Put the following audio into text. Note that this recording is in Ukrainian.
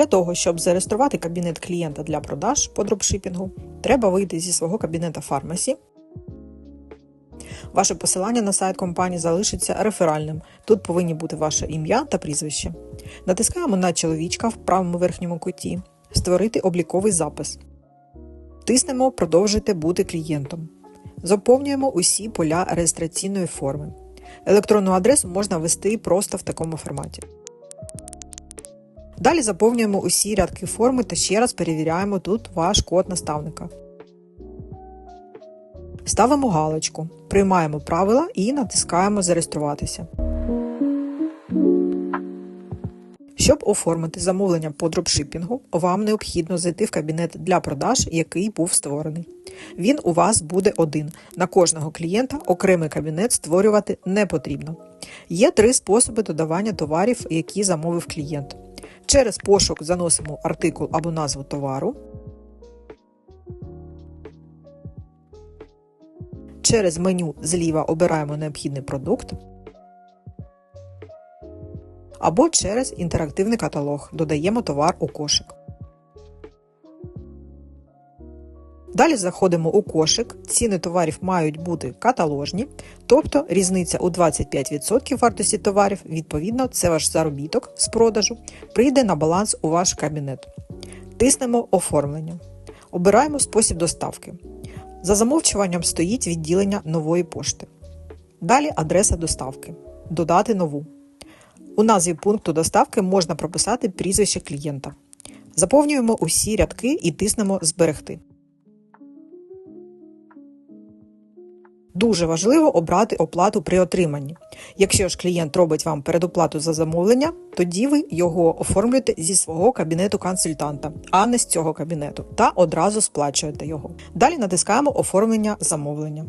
Для того, щоб зареєструвати кабінет клієнта для продаж по дропшипінгу, треба вийти зі свого кабінета фармасі. Ваше посилання на сайт компанії залишиться реферальним. Тут повинні бути ваше ім'я та прізвище. Натискаємо на чоловічка в правому верхньому куті, створити обліковий запис. Тиснемо Продовжити бути клієнтом. Заповнюємо усі поля реєстраційної форми. Електронну адресу можна ввести просто в такому форматі. Далі заповнюємо усі рядки форми та ще раз перевіряємо тут ваш код наставника. Ставимо галочку, приймаємо правила і натискаємо Зареєструватися. Щоб оформити замовлення по дропшипінгу, вам необхідно зайти в кабінет для продаж, який був створений. Він у вас буде один. На кожного клієнта окремий кабінет створювати не потрібно. Є три способи додавання товарів, які замовив клієнт. Через пошук заносимо артикул або назву товару. Через меню зліва обираємо необхідний продукт. Або через інтерактивний каталог додаємо товар у кошик. Далі заходимо у кошик. Ціни товарів мають бути каталожні, тобто різниця у 25% вартості товарів, відповідно, це ваш заробіток з продажу, прийде на баланс у ваш кабінет. Тиснемо Оформлення. Обираємо спосіб доставки. За замовчуванням стоїть відділення нової пошти. Далі адреса доставки. Додати нову. У назві пункту доставки можна прописати прізвище клієнта. Заповнюємо усі рядки і тиснемо Зберегти. Дуже важливо обрати оплату при отриманні. Якщо ж клієнт робить вам передоплату за замовлення, тоді ви його оформлюєте зі свого кабінету консультанта, а не з цього кабінету, та одразу сплачуєте його. Далі натискаємо Оформлення замовлення.